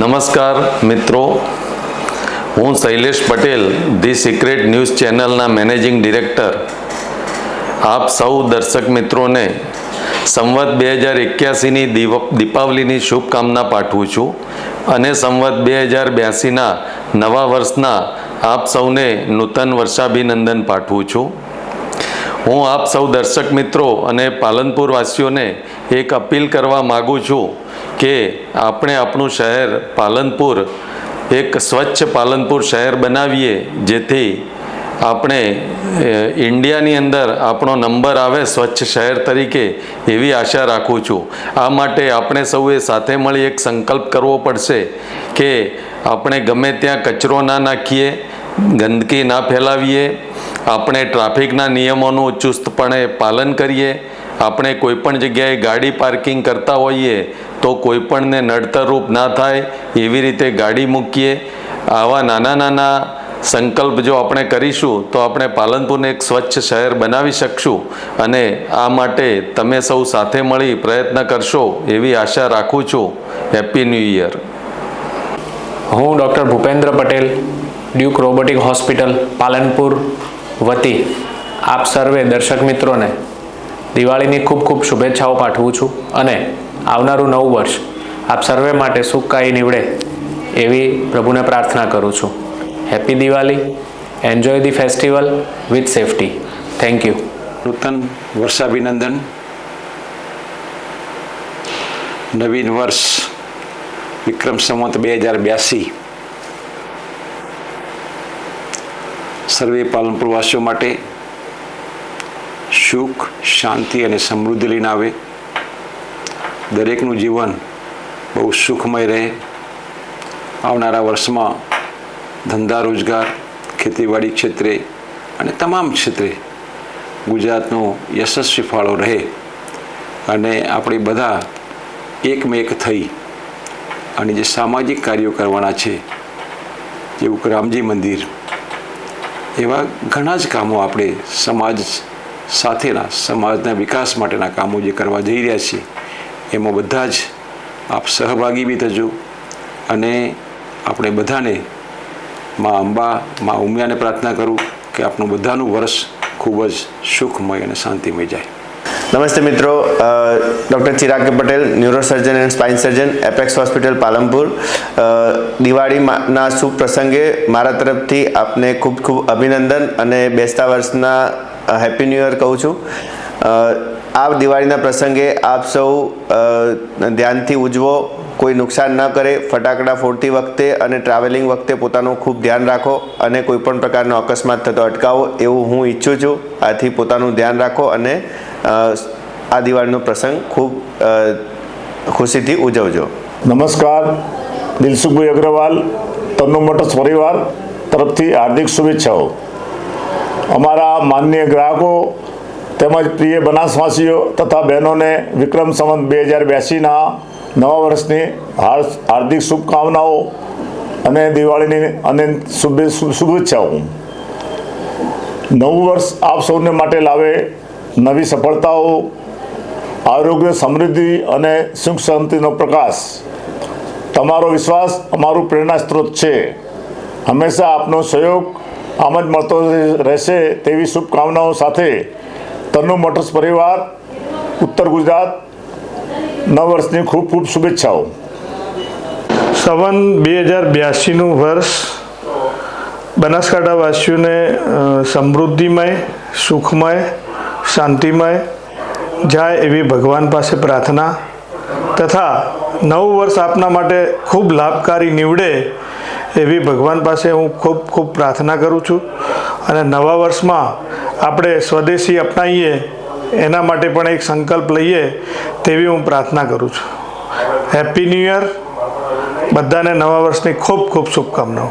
નમસ્કાર મિત્રો. હું Shailesh Patel, the secret news ચેનલના મેનેજિંગ ડિરેક્ટર. આપ સૌ દર્શક મિત્રોને સંવત બે હજાર એક્યાસીની દીપાવલીની શુભકામના પાઠવું છું અને સંવત બે હજાર બ્યાસીના નવા વર્ષના આપ સૌને નૂતન વર્ષાભિનંદન પાઠવું છું. હું આપ સૌ દર્શક મિત્રો અને પાલનપુર વાસીઓને એક અપીલ કરવા માગું છું કે આપણે આપણું શહેર પાલનપુર, એક સ્વચ્છ પાલનપુર શહેર બનાવીએ, જેથી આપણે ઇન્ડિયાની અંદર આપણો નંબર આવે સ્વચ્છ શહેર તરીકે એવી આશા રાખું છું. આ માટે આપણે સૌએ સાથે મળી એક સંકલ્પ કરવો પડશે કે આપણે ગમે ત્યાં કચરો ના નાખીએ, ગંદકી ના ફેલાવીએ આપણે ટ્રાફિકના નિયમોનું ચુસ્તપણે પાલન કરીએ, આપણે કોઈપણ જગ્યાએ ગાડી પાર્કિંગ કરતા હોઈએ તો કોઈપણને નડતરરૂપ ના થાય એવી રીતે ગાડી મૂકીએ. આવા નાના નાના સંકલ્પ જો આપણે કરીશું તો આપણે પાલનપુરને એક સ્વચ્છ શહેર બનાવી શકશું અને આ માટે તમે સૌ સાથે મળી પ્રયત્ન કરશો એવી આશા રાખું છું. Happy new year. હું doctor Bhupendra Patel, duke robotic hospital, Palanpur. વતી, આપ સર્વે દર્શક મિત્રોને દિવાળીની ખૂબ ખૂબ શુભેચ્છાઓ પાઠવું છું અને આવનારું નવું વર્ષ આપ સર્વે માટે સુખકારી નીવડે એવી પ્રભુને પ્રાર્થના કરું છું. Happy Diwali enjoy the festival with safety thank you નૂતન વર્ષાભિનંદન. નવીન વર્ષ વિક્રમ સંવત બે હજાર બ્યાસી. સર્વે પાલનપુરવાસીઓ માટે સુખ, શાંતિ અને સમૃદ્ધિ લઈને આવે. દરેકનું જીવન બહુ સુખમય રહે. આવનારા વર્ષમાં ધંધા, રોજગાર, ખેતીવાડી ક્ષેત્રે અને તમામ ક્ષેત્રે ગુજરાતનો યશસ્વી ફાળો રહે અને આપણે બધા એકમેક થઈ અને જે સામાજિક કાર્યો કરવાના છે, જેવું રામજી મંદિર એવા ઘણા જ કામો આપણે સમાજ સાથેના, સમાજના વિકાસ માટેના કામો જે કરવા જઈ રહ્યા છીએ, એમાં બધા જ આપ સહભાગી બી થજો અને આપણે બધાને મા અંબા, મા ઉમિયાને પ્રાર્થના કરું કે આપનું બધાનું વર્ષ ખૂબ જ સુખમય અને શાંતિમય જાય. નમસ્તે મિત્રો doctor Chirag Patel, neurosurgeon and spine surgeon, apex hospital, Palanpur. દિવાળીના શુભ પ્રસંગે મારા તરફથી આપને ખૂબ ખૂબ અભિનંદન અને બેસતા વર્ષના હેપી ન્યૂ યર કહું છું. આ દિવાળીના પ્રસંગે આપ સૌ ધ્યાનથી ઉજવો, કોઈ નુકસાન ન કરે, ફટાકડા ફોડતી વખતે અને ટ્રાવેલિંગ વખતે પોતાનું ખૂબ ધ્યાન રાખો અને કોઈપણ પ્રકારનો અકસ્માત થતો અટકાવો એવું હું ઈચ્છું છું. આથી પોતાનું ધ્યાન રાખો અને આ દિવાળીનો પ્રસંગ ખૂબ ખુશીથી ઉજવજો. નમસ્કાર, દિલસુખભાઈ અગ્રવાલ તનુ મોટર્સ પરિવાર તરફથી હાર્દિક શુભેચ્છાઓ. અમારા માનનીય ગ્રાહકો તેમજ પ્રિય બનાસવાસીઓ તથા બહેનોને વિક્રમ સંવત બે હજાર બ્યાસીના નવા વર્ષની હાર્દિક શુભકામનાઓ અને દિવાળીની અને શુભે, શુભેચ્છાઓ. નવું વર્ષ આપ સૌને માટે લાવે નવી સફળતાઓ, આરોગ્ય સમૃદ્ધિ અને સુખ શાંતિનો પ્રકાશ. તમારો વિશ્વાસ અમારું પ્રેરણા સ્ત્રોત છે. હંમેશા આપનો સહયોગ આમ જ મળતો રહેશે તેવી શુભકામનાઓ સાથે તનુ મોટર્સ પરિવાર, ઉત્તર ગુજરાત, નવ વર્ષની ખૂબ ખૂબ શુભેચ્છાઓ. સવન બે હજાર બ્યાસીનું વર્ષ બનાસકાંઠાવાસીઓને સમૃદ્ધિમય, સુખમય શાંતિમય, જાય એવી ભગવાન પાસે પ્રાર્થના તથા નવું વર્ષ આપના માટે ખૂબ લાભકારી નીવડે એવી ભગવાન પાસે હું ખૂબ ખૂબ પ્રાર્થના કરું છું. અને નવા વર્ષમાં આપણે સ્વદેશી અપનાવીએ એના માટે પણ એક સંકલ્પ લઈએ તેવી હું પ્રાર્થના કરું છું. હેપી ન્યૂ યર બધાને નવા વર્ષની ખૂબ ખૂબ શુભકામનાઓ.